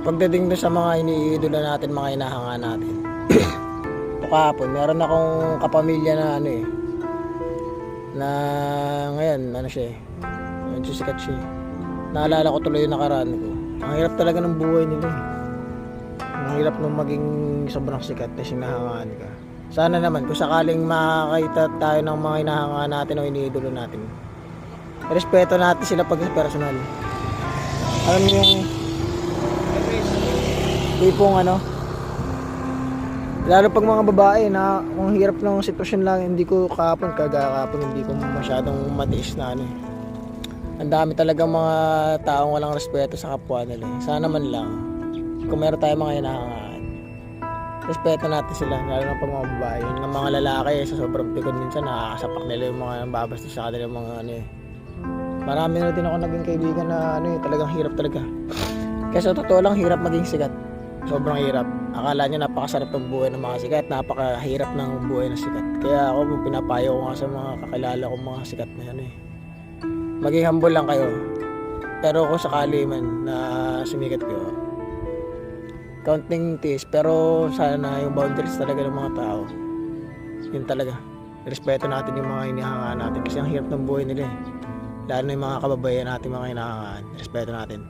pagdating doon sa mga iniidolo natin, mga inahanga natin. Ito kahapon, meron akong kapamilya na ano eh, na ngayon, ano siya eh, medyo sikat siya eh. Naalala ko tuloy yung nakaraan ko. Ang hirap talaga ng buhay nila eh. Ang hirap nung maging sobrang sikat na sinahangaan ka. Sana naman, kung sakaling makakita tayo ng mga inahangaan natin o iniidolo natin, respeto natin sila pag personal. Alam mo yung tipong ano, lalo pag mga babae na kung hirap ng sitwasyon lang, hindi ko kahapon, kagakapon, hindi ko masyadong matiis na ano eh. Ang dami talagang mga taong walang respeto sa kapwa nila. eh. Sana man lang, kung meron tayong mga hinahangaan, respeto natin sila, lalo na pag mga babae. Yung mga lalaki, sa sobrang pikon minsan, nakakasapak nila yung mga babastos sa kanila mga ano eh. Marami na din ako naging kaibigan na ano eh, talagang hirap talaga. Kaya sa totoo lang, hirap maging sikat. Sobrang hirap. Akala niya napakasarap ng buhay ng mga sikat, napakahirap ng buhay ng sikat. Kaya ako, pinapayo ko nga sa mga kakilala kong mga sikat na yan eh. Maging humble lang kayo. Pero kung sakali man na sumikat kayo, counting tiis, pero sana yung boundaries talaga ng mga tao. Yun talaga. Respeto natin yung mga inihangaan natin kasi ang hirap ng buhay nila eh. Lalo na yung mga kababayan natin, mga hinahangaan. Respeto natin.